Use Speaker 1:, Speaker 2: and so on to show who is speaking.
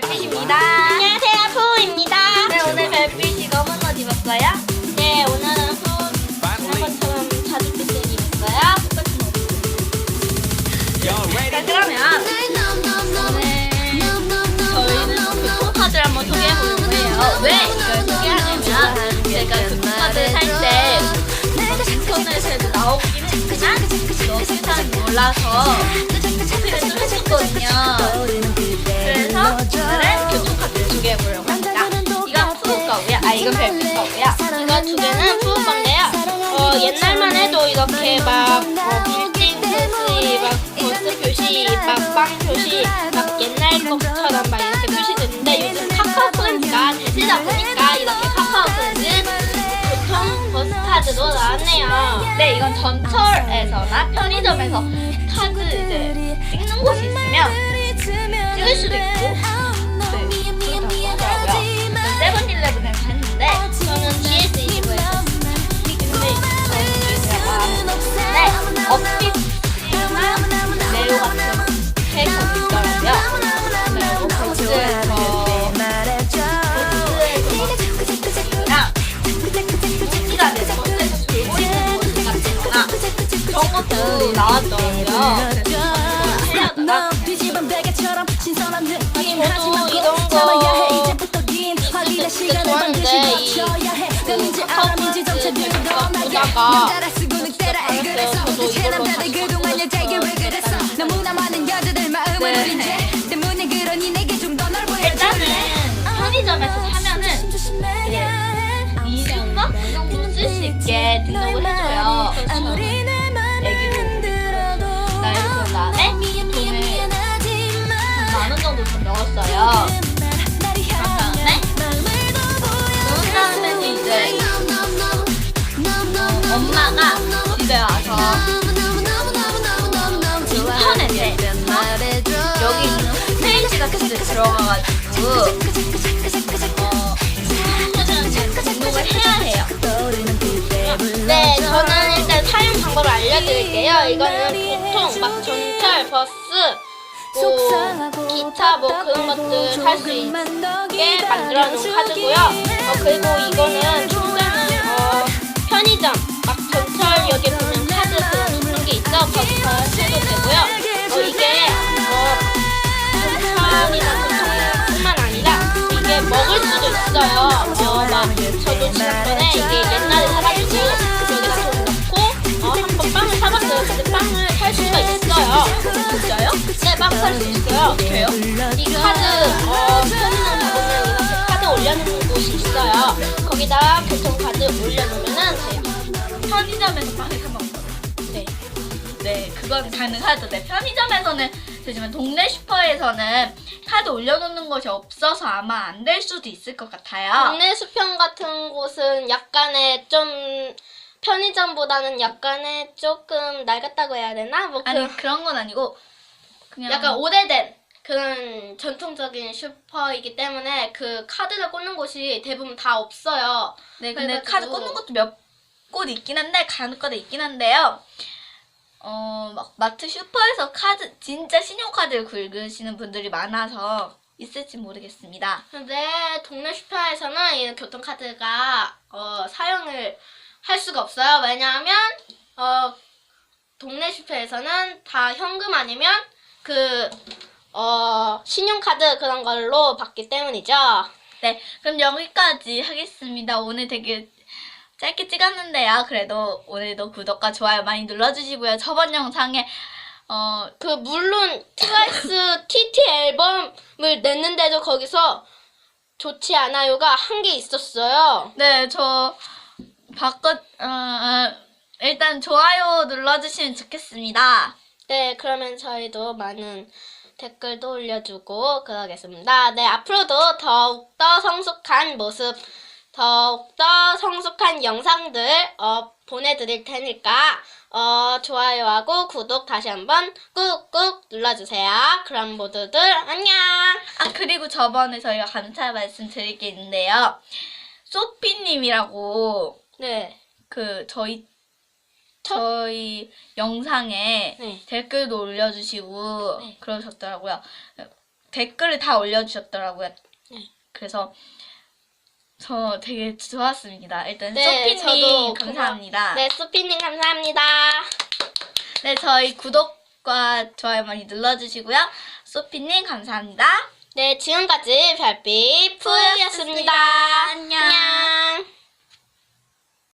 Speaker 1: 별빛입니다. 했지만 너무 잘 몰라서 좀 했었거든요. 그래서 오늘은 교통 카드를 소개해보려고 합니다. 이건 푸우 거고요. 아, 이건 별빛 거고요.
Speaker 2: 이거 두 개는 푸우 건데요. 어, 옛날만 해도 이렇게 막 어, 빌딩 표시, 막 버스 표시, 막 빵 표시, 막 옛날 것처럼 막 카드도 나왔네요.
Speaker 1: 네, 이건 전철에서나 편의점에서 카드 이제 찍는 곳이 있으면 찍을 수도 있고 나왔더라고요. 그래서 하려다가
Speaker 2: 저도 이런 거 진짜 진짜 좋아하는데 이 카카오 프렌즈 제가 보다가 알았어요. 저도 이걸로 다
Speaker 1: 엄마가 집에 와서 인터넷에 여기 있는 홈페이지 같은 데 들어가가지고 어, 등록을 해야 해요.
Speaker 2: 네, 저는 일단 사용 방법을 알려드릴게요. 이거는 보통 막 전철, 버스, 뭐 기타 뭐 그런 것들 살 수 있게 만들어 놓은 카드고요. 어, 그리고 이거는 충전은 어, 편의점, 있어요. 어, 막 저도 지난번에 이게 옛날에 사가지고 여기다 돈 넣고 어, 한번 빵을 사봤어요. 근데 빵을 살 수가 있어요.
Speaker 1: 진짜요?
Speaker 2: 네, 빵 살 수 있어요.
Speaker 1: 어떻게요?
Speaker 2: 이 카드 어, 편의점 가보면 이렇게 카드 올려놓는 곳이 있어요. 거기다가 교통카드 올려놓으면 돼요.
Speaker 1: 편의점에서 빵을 사 거.
Speaker 2: 네.
Speaker 1: 네, 그건 가능하죠. 네, 편의점에서는 되지만 동네 슈퍼에서는 카드 올려놓는 것이 없어서 아마 안 될 수도 있을 것 같아요.
Speaker 2: 동네 수평 같은 곳은 약간의 좀 편의점보다는 약간의 조금 낡았다고 해야 되나? 뭐
Speaker 1: 아니
Speaker 2: 그
Speaker 1: 그런 건 아니고 그냥
Speaker 2: 약간 오래된 그런 전통적인 슈퍼이기 때문에 그 카드를 꽂는 곳이 대부분 다 없어요.
Speaker 1: 네, 근데
Speaker 2: 그래가지고-
Speaker 1: 카드 꽂는 것도 몇 곳 있긴 한데 간혹가다 있긴 한데요. 어, 막 마트 슈퍼에서 카드 진짜 신용카드를 긁으시는 분들이 많아서 있을지 모르겠습니다.
Speaker 2: 근데 동네 슈퍼에서는 이 교통카드가 어, 사용을 할 수가 없어요. 왜냐하면 어, 동네 슈퍼에서는 다 현금 아니면 그 어, 신용카드 그런 걸로 받기 때문이죠.
Speaker 1: 네, 그럼 여기까지 하겠습니다. 오늘 되게 짧게 찍었는데요. 그래도 오늘도 구독과 좋아요 많이 눌러주시고요. 저번 영상에 어,
Speaker 2: 그 물론 트와이스 TT 앨범을 냈는데도 거기서 좋지 않아요가 한 개 있었어요.
Speaker 1: 네, 저 바꿔 어, 어, 일단 좋아요 눌러주시면 좋겠습니다.
Speaker 2: 네, 그러면 저희도 많은 댓글도 올려주고 그러겠습니다. 네, 앞으로도 더욱더 성숙한 모습, 더욱더 성숙한 영상들 어, 보내드릴 테니까 어, 좋아요하고 구독 다시 한번 꾹꾹 눌러주세요. 그럼 모두들 안녕!
Speaker 1: 아 그리고 저번에 저희가 감사 말씀 드릴 게 있는데요. 소피님이라고
Speaker 2: 네,
Speaker 1: 그 저희 저희 영상에
Speaker 2: 네.
Speaker 1: 댓글도 올려주시고
Speaker 2: 네.
Speaker 1: 그러셨더라고요. 댓글을 다 올려주셨더라고요.
Speaker 2: 네.
Speaker 1: 그래서 저 되게 좋았습니다. 일단
Speaker 2: 네,
Speaker 1: 소피님
Speaker 2: 저도
Speaker 1: 감사합니다.
Speaker 2: 네, 소피님 감사합니다.
Speaker 1: 네, 저희 구독과 좋아요 많이 눌러주시고요. 소피님 감사합니다.
Speaker 2: 네, 지금까지 별빛 푸였습니다.
Speaker 1: 안녕.
Speaker 2: 안녕.